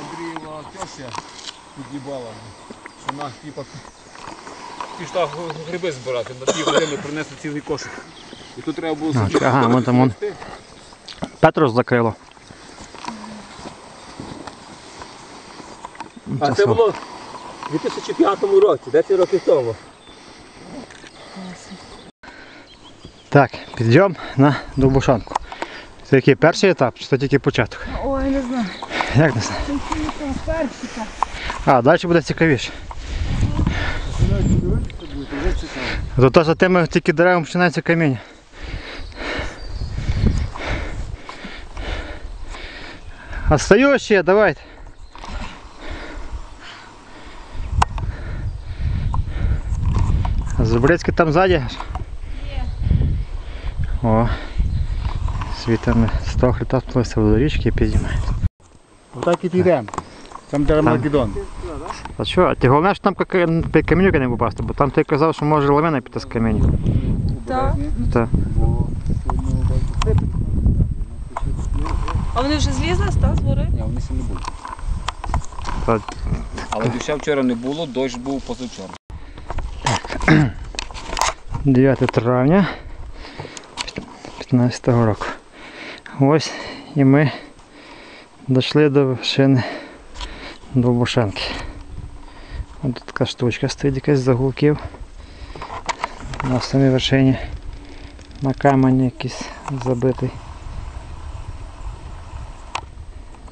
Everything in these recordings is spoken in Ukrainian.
Андрієва теща під'їбала, що вона типа пішла гриби збирати, на пів години принесли цілий кошик. І тут треба було А, ага, вон закрило. А це було у 2005 році, 10 років тому. Так, підйом на Довбушанку. Це який перший етап, чи це тільки початок? Ой, не знаю. Як не знаю? Перший так. А, далі буде цікавіше. Зато за тими тільки деревами починається каміння. А стою ще, давайте. Зубрицький там ззаді? аж? О. Світами з того хребта сплився до річки і підіймає. Отак і підемо. Там де Армагеддон. А що, а ти головне, що там під камінюки не попасти, бо там ти казав, що може лавина піти з каміння. Так. Так. А вони вже злізли з гори? Ні, вони ще не були. Але доща вчора не було, дощ був позавчора. 9 травня 15 року. Ось і ми дійшли до вершини Довбушанки. Ось тут така штучка стоїть якась загулків. На самій вершині на камені якийсь забитий.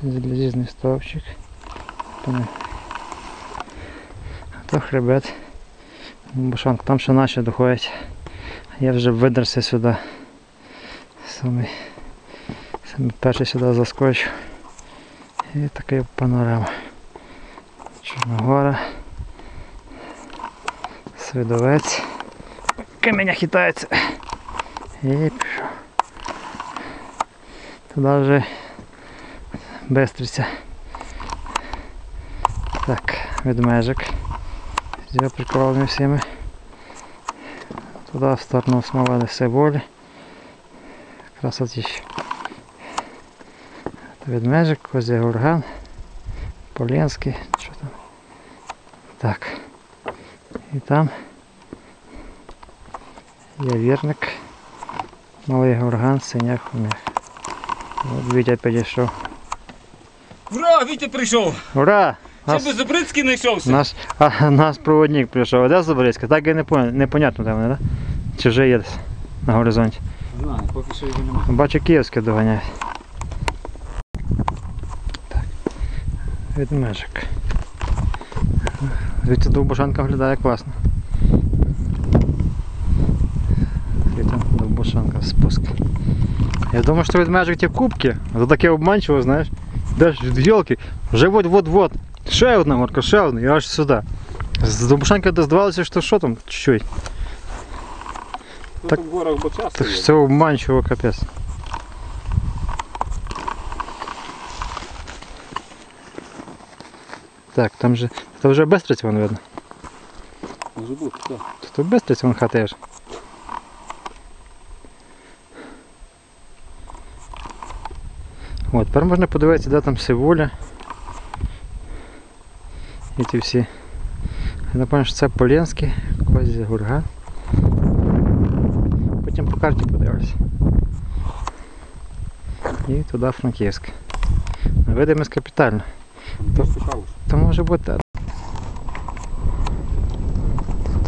Залізний стовпчик. А то хребет. Бушанка, там ще наші доходять. Я вже видерся сюди. Самий перший сюди заскочив. І така панорама. Чорногора. Свидовець. Каменя хитається. І пішов. Туди вже Бестриця. Так, ведмежик. Я приколами всіми. Туди в сторону смоли Сиболі. Красотіще. Ведмежик, козя гурган, Полінський, що там. Так. І там є вірник, малий гурган, синяк хомяк. От Вітя підійшов. Ура, Вітя прийшов! Ура! Нас- би Забрицький знайшовся. Наш, а, наш проводник прийшов. А де Заборецька? Так і не понял, непонятно вони, да? Чи вже є десь на горизонті. Не знаю, поки що його немає. Бачу київське доганяє. Відмежик. Звідси довбушанка виглядає класно. Звідти довбушанка спуск. Я думаю, що відмежик ті кубки, а то таке обманчиво, знаєш. Де ж від гілки, вже вот-вот-вот. Ще одна горка, ще одна, і аж сюди. З довбушанки здавалося, що що там чуть-чуть. Тут Так- в горах бо часто Так є. що це обманчиво капець. Так, там же. Це вже Бестриць вон видно. Може бути, так. Тут Бестриць вон хата є ж. От, тепер можна подивитися, де там Сивуля. І ті всі. Я напевно, що це Полєнський, Козі Гурган. Потім по карті подивлюся. І туди Франківськ. Видимість капітально. Спочав. То може бути.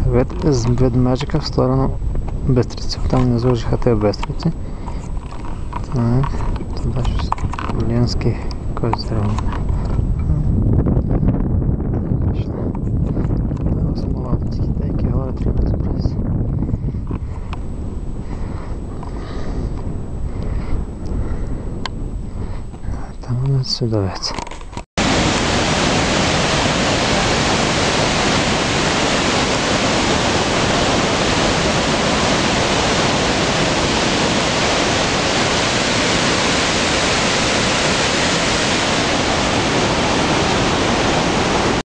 Вид з ведмежика в сторону Бистриці. Там внизу ж хати в Бистриці. Так, туди щось. Треба розбиратися. Там у нас судовець.